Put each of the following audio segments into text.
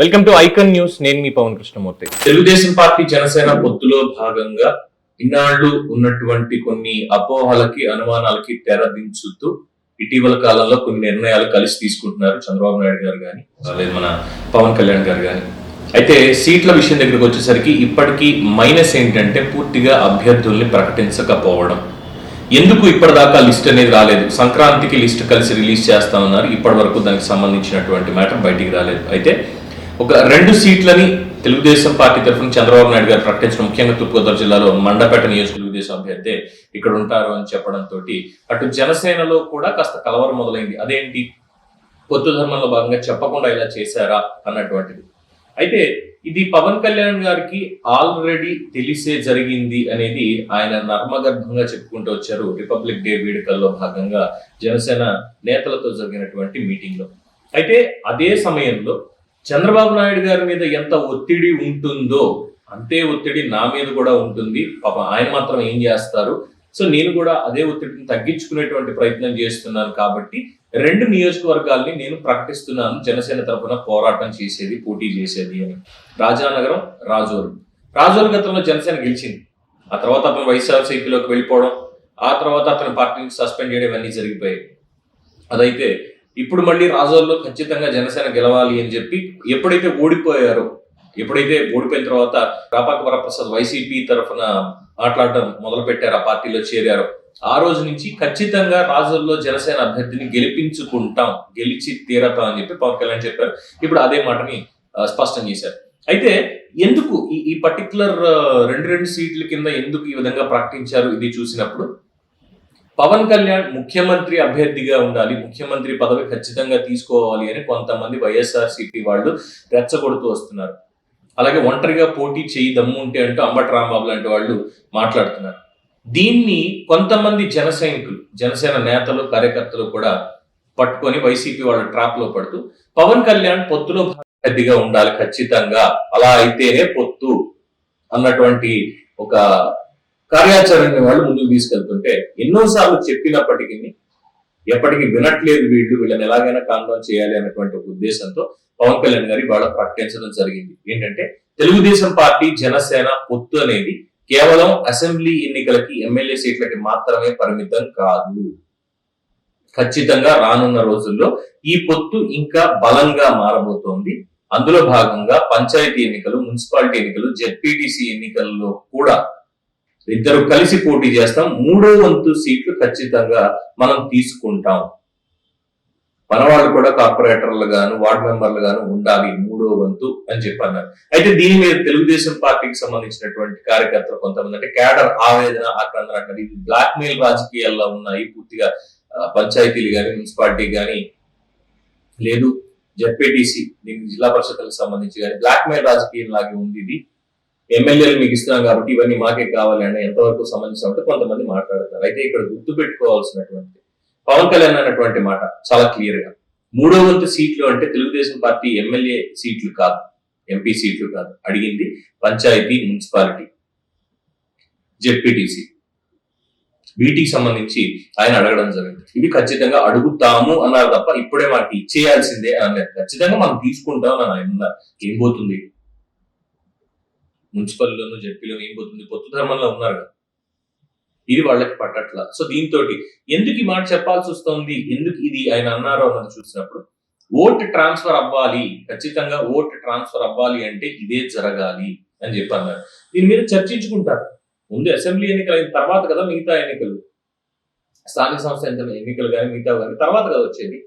Welcome to icon news నేను మీ Pawan Krishnamurthy. Telugu Desam party Janasena పొత్తులో భాగంగా ఇన్నాళ్ళు ఉన్నటువంటి కొన్ని అపోహలకి అనుమానాలకి తెరదించుతూ ఇటీవల కాలంలో కొన్ని నిర్ణయాలు కలిసి తీసుకుంటున్నారు చంద్రబాబు నాయుడు గారు కానీ లేదు మన పవన్ కళ్యాణ్ గారు కానీ అయితే సీట్ల విషయం దగ్గరికి వచ్చేసరికి ఇప్పటికీ మైనస్ ఏంటంటే పూర్తిగా అభ్యర్థుల్ని ప్రకటించకపోవడం. ఎందుకు ఇప్పటిదాకా లిస్ట్ అనేది రాలేదు? సంక్రాంతికి లిస్ట్ కలిసి రిలీజ్ చేస్తా ఉన్నారు. ఇప్పటి వరకు దానికి సంబంధించినటువంటి మ్యాటర్ బయటికి రాలేదు. అయితే ఒక రెండు సీట్లని తెలుగుదేశం పార్టీ తరఫున చంద్రబాబు నాయుడు గారు ప్రకటించిన ముఖ్యంగా తూర్పుగోదావరి జిల్లాలో మండపేట నియోజక తెలుగుదేశం అభ్యర్థి ఇక్కడ ఉంటారు అని చెప్పడంతో అటు జనసేనలో కూడా కాస్త కలవరం మొదలైంది. అదేంటి? పొత్తు ధర్మంలో భాగంగా చెప్పకుండా ఇలా చేశారా అన్నటువంటిది. అయితే ఇది పవన్ కళ్యాణ్ గారికి ఆల్రెడీ తెలిసే జరిగింది అనేది ఆయన నర్మగర్భంగా చెప్పుకుంటూ వచ్చారు రిపబ్లిక్ డే వేడుకల్లో భాగంగా జనసేన నేతలతో జరిగినటువంటి మీటింగ్లో అయితే అదే సమయంలో చంద్రబాబు నాయుడు గారి మీద ఎంత ఒత్తిడి ఉంటుందో అంతే ఒత్తిడి నా మీద కూడా ఉంటుంది. పాప ఆయన మాత్రం ఏం చేస్తారు? సో నేను కూడా అదే ఒత్తిడిని తగ్గించుకునేటువంటి ప్రయత్నం చేస్తున్నాను కాబట్టి రెండు నియోజకవర్గాల్ని నేను ప్రకటిస్తున్నాను. జనసేన తరఫున పోరాటం చేసేది పోటీ చేసేది అని. రాజానగరం రాజోలు. రాజోలు గతంలో జనసేన గెలిచింది. ఆ తర్వాత అతను వైఎస్ఆర్సీపీలోకి వెళ్ళిపోవడం ఆ తర్వాత అతని పార్టీని సస్పెండ్ చేయడం ఇవన్నీ జరిగిపోయాయి. అదైతే ఇప్పుడు మళ్ళీ రాజోల్లో ఖచ్చితంగా జనసేన గెలవాలి అని చెప్పి ఎప్పుడైతే ఓడిపోయారో ఎప్పుడైతే ఓడిపోయిన తర్వాత రాపాక వరప్రసాద్ వైసీపీ తరఫున మాట్లాడటం మొదలు పెట్టారు ఆ పార్టీలో చేరారు ఆ రోజు నుంచి ఖచ్చితంగా రాజుల్లో జనసేన అభ్యర్థిని గెలిపించుకుంటాం గెలిచి తీరతాం అని చెప్పి పవన్ కళ్యాణ్ చెప్పారు. ఇప్పుడు అదే మాటని స్పష్టం చేశారు. అయితే ఎందుకు ఈ ఈ పర్టికులర్ రెండు రెండు సీట్ల కింద ఎందుకు ఈ విధంగా ప్రకటించారు ఇది చూసినప్పుడు? పవన్ కళ్యాణ్ ముఖ్యమంత్రి అభ్యర్థిగా ఉండాలి ముఖ్యమంత్రి పదవి ఖచ్చితంగా తీసుకోవాలి అని కొంతమంది వైఎస్ఆర్ సిపి వాళ్ళు రెచ్చగొడుతూ వస్తున్నారు. అలాగే ఒంటరిగా పోటీ చేయి దమ్ము ఉంటే అంటూ అంబటి రాంబాబు లాంటి వాళ్ళు మాట్లాడుతున్నారు. దీన్ని కొంతమంది జన సైనికులు జనసేన నేతలు కార్యకర్తలు కూడా పట్టుకొని వైసీపీ వాళ్ళ ట్రాప్లో పడుతూ పవన్ కళ్యాణ్ పొత్తులో అభ్యర్థిగా ఉండాలి ఖచ్చితంగా అలా అయితేనే పొత్తు అన్నటువంటి ఒక కార్యాచరణ వాళ్ళు ముందుకు తీసుకెళ్తుంటే ఎన్నోసార్లు చెప్పినప్పటికీ ఎప్పటికీ వినట్లేదు వీళ్ళు వీళ్ళని ఎలాగైనా కాండం చేయాలి అనేటువంటి ఉద్దేశంతో పవన్ కళ్యాణ్ గారి వాళ్ళ ప్రకటించడం జరిగింది. ఏంటంటే తెలుగుదేశం పార్టీ జనసేన పొత్తు అనేది కేవలం అసెంబ్లీ ఎన్నికలకి ఎమ్మెల్యే సీట్లకి మాత్రమే పరిమితం కాదు. ఖచ్చితంగా రానున్న రోజుల్లో ఈ పొత్తు ఇంకా బలంగా మారబోతోంది. అందులో భాగంగా పంచాయతీ ఎన్నికలు మున్సిపాలిటీ ఎన్నికలు జెడ్పీటీసీ ఎన్నికల్లో కూడా ఇద్దరు కలిసి పోటీ చేస్తాం. మూడో వంతు సీట్లు ఖచ్చితంగా మనం తీసుకుంటాం. మన వాళ్ళు కూడా కార్పొరేటర్లు గాను వార్డు మెంబర్లు గాను ఉండాలి మూడో వంతు అని చెప్పన్నారు. అయితే దీని మీద తెలుగుదేశం పార్టీకి సంబంధించినటువంటి కార్యకర్తలు కొంతమంది అంటే క్యాడర్ ఆవేదన ఆక్రందన అంటారు. ఇది బ్లాక్ మెయిల్ రాజకీయాల్లో ఉన్నాయి పూర్తిగా పంచాయతీలు కానీ మున్సిపాలిటీ కానీ లేదు. జెడ్పీటీసీ దీనికి జిల్లా పరిషత్లకు సంబంధించి కానీ బ్లాక్ మెయిల్ రాజకీయం లాగే ఉంది ఇది. ఎమ్మెల్యేలు మీకు ఇస్తున్నాం కాబట్టి ఇవన్నీ మాకే కావాలి అని ఎంతవరకు సంబంధించిన అంటే కొంతమంది మాట్లాడుతున్నారు. అయితే ఇక్కడ గుర్తు పెట్టుకోవాల్సినటువంటి పవన్ కళ్యాణ్ అన్నటువంటి మాట చాలా క్లియర్గా. మూడో వంతు సీట్లు అంటే తెలుగుదేశం పార్టీ ఎమ్మెల్యే సీట్లు కాదు ఎంపీ సీట్లు కాదు. అడిగింది పంచాయతీ మున్సిపాలిటీ జెడ్పీటీసీ. వీటికి సంబంధించి ఆయన అడగడం జరిగింది. ఇవి ఖచ్చితంగా అడుగుతాము అన్నారు తప్ప ఇప్పుడే మనకి ఇచ్చేయాల్సిందే అని అన్నారు ఖచ్చితంగా మనం తీసుకుంటాం అని ఆయన ఏం పోతుంది? మున్సిపల్లోను జడ్పీలోను ఏం పోతుంది? పొత్తు ధర్మంలో ఉన్నారు కదా. ఇది వాళ్ళకి పట్టట్ల. సో దీంతో ఎందుకు ఈ మాట చెప్పాల్సి వస్తుంది? ఎందుకు ఇది ఆయన అన్నారు అన్నది చూసినప్పుడు ఓట్ ట్రాన్స్ఫర్ అవ్వాలి. ఖచ్చితంగా ఓట్ ట్రాన్స్ఫర్ అవ్వాలి అంటే ఇదే జరగాలి అని చెప్పి అన్నారు. దీని మీద చర్చించుకుంటారు. ముందు అసెంబ్లీ ఎన్నికలు అయిన తర్వాత కదా మిగతా ఎన్నికలు. స్థానిక సంస్థ ఎన్నికలు ఎన్నికలు కానీ మిగతా కానీ తర్వాత కదా వచ్చేది.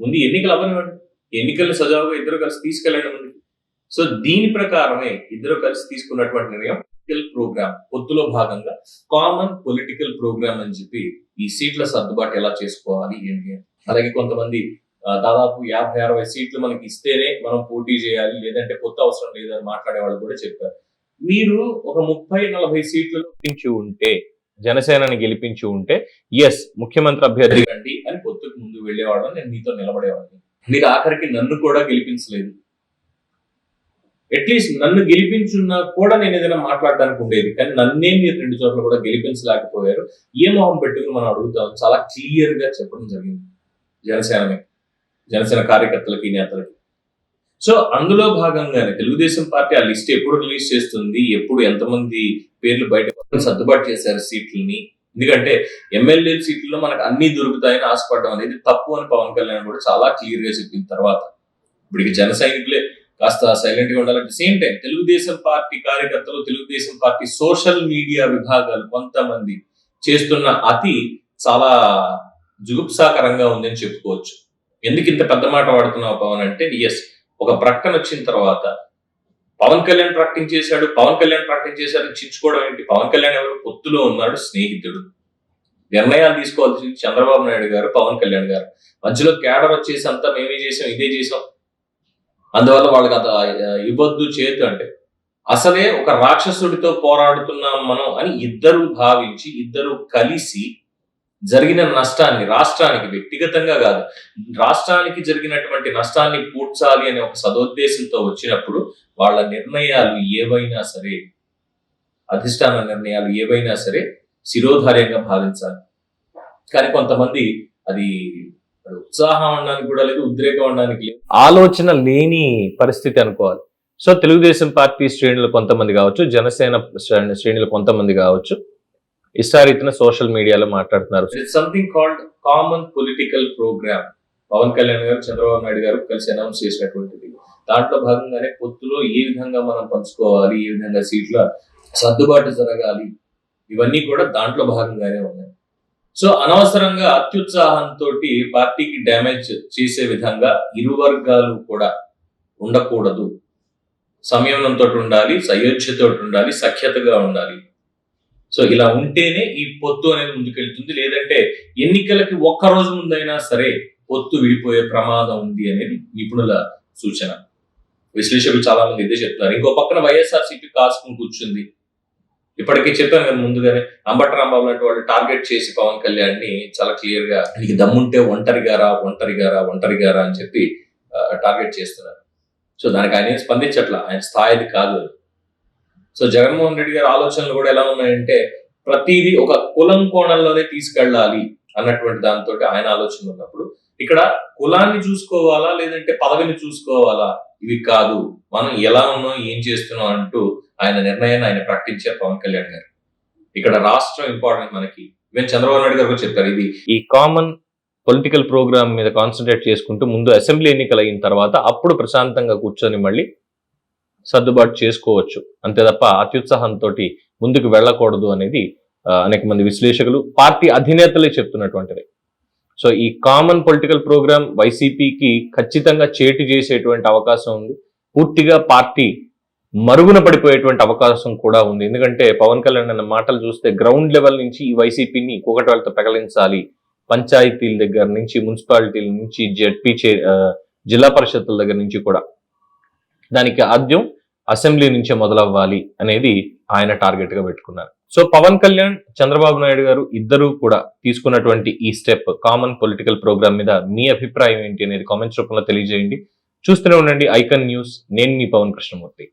ముందు ఎన్నికలు అవ్వనివ్వండి. ఎన్నికలను సజావుగా ఇద్దరు కలిసి తీసుకెళ్ళండి ముందుకు. సో దీని ప్రకారమే ఇద్దరు కలిసి తీసుకున్నటువంటి నిర్ణయం పొలిటికల్ ప్రోగ్రామ్ పొత్తులో భాగంగా కామన్ పొలిటికల్ ప్రోగ్రామ్ అని చెప్పి ఈ సీట్ల సర్దుబాటు ఎలా చేసుకోవాలి ఏంటి? అలాగే కొంతమంది దాదాపు యాభై అరవై సీట్లు మనకి ఇస్తేనే మనం పోటీ చేయాలి లేదంటే కొత్త అవసరం లేదని మాట్లాడే వాళ్ళు కూడా చెప్పారు. మీరు ఒక ముప్పై నలభై సీట్లలో గెలిపించి ఉంటే జనసేనని గెలిపించి ఉంటే ఎస్ ముఖ్యమంత్రి అభ్యర్థి అని పొత్తుకు ముందు వెళ్ళేవాడు నేను మీతో నిలబడేవాడిని. మీరు ఆఖరికి నన్ను కూడా గెలిపించలేదు. అట్లీస్ట్ నన్ను గెలిపించున్నా కూడా నేను ఏదైనా మాట్లాడడానికి ఉండేది. కానీ నన్నే మీరు రెండు చోట్ల కూడా గెలిపించలేకపోయారు. ఏ మొహం పెట్టుకుని మనం అడుగుతాం? చాలా క్లియర్గా చెప్పడం జరిగింది జనసేనని జనసేన కార్యకర్తలకి నేతలకి. సో అందులో భాగంగానే తెలుగుదేశం పార్టీ ఆ లిస్ట్ ఎప్పుడు రిలీజ్ చేస్తుంది? ఎప్పుడు ఎంతమంది పేర్లు బయట సర్దుబాటు చేశారు సీట్లని? ఎందుకంటే ఎమ్మెల్యే సీట్లలో మనకు అన్ని దొరుకుతాయని ఆశపడడం అనేది తప్పు అని పవన్ కళ్యాణ్ కూడా చాలా క్లియర్గా చెప్పిన తర్వాత. ఇప్పటికి జన సైనికులే కాస్త సైలెంట్గా ఉండాలంటే సేమ్ టైం తెలుగుదేశం పార్టీ కార్యకర్తలు తెలుగుదేశం పార్టీ సోషల్ మీడియా విభాగాలు కొంతమంది చేస్తున్న అతి చాలా జుగుప్సాకరంగా ఉందని చెప్పుకోవచ్చు. ఎందుకు ఇంత పెద్ద మాట వాడుతున్నావు పవన్ అంటే ఎస్ ఒక ప్రకటన వచ్చిన తర్వాత పవన్ కళ్యాణ్ ప్రకటించేశాడు పవన్ కళ్యాణ్ ప్రకటించేశాడు చించుకోవడం ఏంటి? పవన్ కళ్యాణ్ ఎవరు? పొత్తులో ఉన్నాడు స్నేహితుడు. నిర్ణయాలు తీసుకోవాల్సింది చంద్రబాబు నాయుడు గారు పవన్ కళ్యాణ్ గారు. మధ్యలో కేడర్ వచ్చేసి అంతా మేమే చేసాం ఇదే చేసాం. అందువల్ల వాళ్ళకి అంత ఆ, ఇవ్వద్దు చేతు అంటే అసలే ఒక రాక్షసుడితో పోరాడుతున్నాం మనం అని ఇద్దరు భావించి ఇద్దరు కలిసి జరిగిన నష్టాన్ని రాష్ట్రానికి వ్యక్తిగతంగా కాదు రాష్ట్రానికి జరిగినటువంటి నష్టాన్ని పూడ్చాలి అనే ఒక సదోద్దేశంతో వచ్చినప్పుడు వాళ్ళ నిర్ణయాలు ఏవైనా సరే అధిష్టాన నిర్ణయాలు ఏవైనా సరే శిరోధార్యంగా భావించాలి. కానీ కొంతమంది అది ఉత్సాహం అనడానికి కూడా లేదు ఉద్రేకం అనడానికి లేదు. ఆలోచన లేని పరిస్థితి అనుకోవాలి. సో తెలుగుదేశం పార్టీ శ్రేణులు కొంతమంది కావచ్చు జనసేన శ్రేణి- శ్రేణులు కొంతమంది కావచ్చు ఇష్టారీతిన సోషల్ మీడియాలో మాట్లాడుతున్నారు. Something called common political program Pavan Kalyan గారు చంద్రబాబు నాయుడు గారు కలిసి అనౌన్స్ చేసినటువంటిది. దాంట్లో భాగంగానే పొత్తులో ఏ విధంగా మనం పంచుకోవాలి ఏ విధంగా సీట్ల సర్దుబాటు జరగాలి ఇవన్నీ కూడా దాంట్లో భాగంగానే ఉన్నాయి. సో అనవసరంగా అత్యుత్సాహంతో పార్టీకి డ్యామేజ్ చేసే విధంగా ఇరు వర్గాలు కూడా ఉండకూడదు. సంయమనంతో ఉండాలి సయోధ్యతో ఉండాలి సఖ్యతగా ఉండాలి. సో ఇలా ఉంటేనే ఈ పొత్తు అనేది ముందుకెళ్తుంది. లేదంటే ఎన్నికలకి ఒక్క రోజు ముందైనా సరే పొత్తు విడిపోయే ప్రమాదం ఉంది అనేది నిపుణుల సూచన. విశ్లేషకులు చాలా మంది ఇదే చెప్తున్నారు. ఇంకో పక్కన వైఎస్ఆర్సీపీ కాసుకుని కూర్చుంది. ఇప్పటికీ చెప్పాను కదా ముందుగానే అంబట రాంబాబు లాంటి వాళ్ళు టార్గెట్ చేసి పవన్ కళ్యాణ్ని చాలా క్లియర్గా నీకు దమ్ముంటే ఒంటరిగారా ఒంటరిగారా ఒంటరిగారా అని చెప్పి టార్గెట్ చేస్తున్నారు. సో దానికి ఆయన స్పందించట్లా స్పందించట్ల? ఆయన స్థాయిది కాదు సో జగన్మోహన్ రెడ్డి గారి ఆలోచనలు కూడా ఎలా ఉన్నాయంటే ప్రతిదీ ఒక కులం కోణంలోనే తీసుకెళ్ళాలి అన్నటువంటి దాంతో ఆయన ఆలోచన ఉన్నప్పుడు ఇక్కడ కులాన్ని చూసుకోవాలా లేదంటే పదవిని చూసుకోవాలా? ఇవి కాదు. మనం ఎలా ఉన్నాం ఏం చేస్తున్నాం అంటూ ఆయన నిర్ణయాన్ని ఆయన ప్రకటించారు పవన్ కళ్యాణ్ గారు. ఇక్కడ రాష్ట్రం ఇంపార్టెంట్ మనకి. ఈవెన్ చంద్రబాబు నాయుడు గారు కూడా చెప్పారు ఇది ఈ కామన్ పొలిటికల్ ప్రోగ్రామ్ మీద కాన్సన్ట్రేట్ చేసుకుంటూ ముందు అసెంబ్లీ ఎన్నికలు అయిన తర్వాత అప్పుడు ప్రశాంతంగా కూర్చొని మళ్ళీ సర్దుబాటు చేసుకోవచ్చు. అంతే తప్ప అత్యుత్సాహంతో ముందుకు వెళ్ళకూడదు అనేది అనేక మంది విశ్లేషకులు పార్టీ అధినేతలే చెప్తున్నటువంటిది. సో ఈ కామన్ పొలిటికల్ ప్రోగ్రామ్ వైసీపీకి ఖచ్చితంగా చేటు చేసేటువంటి అవకాశం ఉంది. పూర్తిగా పార్టీ మరుగున పడిపోయేటువంటి అవకాశం కూడా ఉంది. ఎందుకంటే పవన్ కళ్యాణ్ అన్న మాటలు చూస్తే గ్రౌండ్ లెవెల్ నుంచి ఈ వైసీపీని కూకటవాళ్ళతో వాళ్ళతో పెకలించాలి. పంచాయతీల దగ్గర నుంచి మున్సిపాలిటీల నుంచి జెడ్పీ చే జిల్లా పరిషత్ల దగ్గర నుంచి కూడా. దానికి ఆద్యం అసెంబ్లీ నుంచే మొదలవ్వాలి అనేది ఆయన టార్గెట్గా పెట్టుకున్నారు. సో పవన్ కళ్యాణ్ చంద్రబాబు నాయుడు గారు ఇద్దరూ కూడా తీసుకున్నటువంటి ఈ స్టెప్ కామన్ పొలిటికల్ ప్రోగ్రామ్ మీద మీ అభిప్రాయం ఏంటి అనేది కామెంట్స్ రూపంలో తెలియజేయండి. చూస్తూనే ఉండండి ఐకన్ న్యూస్. నేను మీ పవన్ కృష్ణమూర్తి.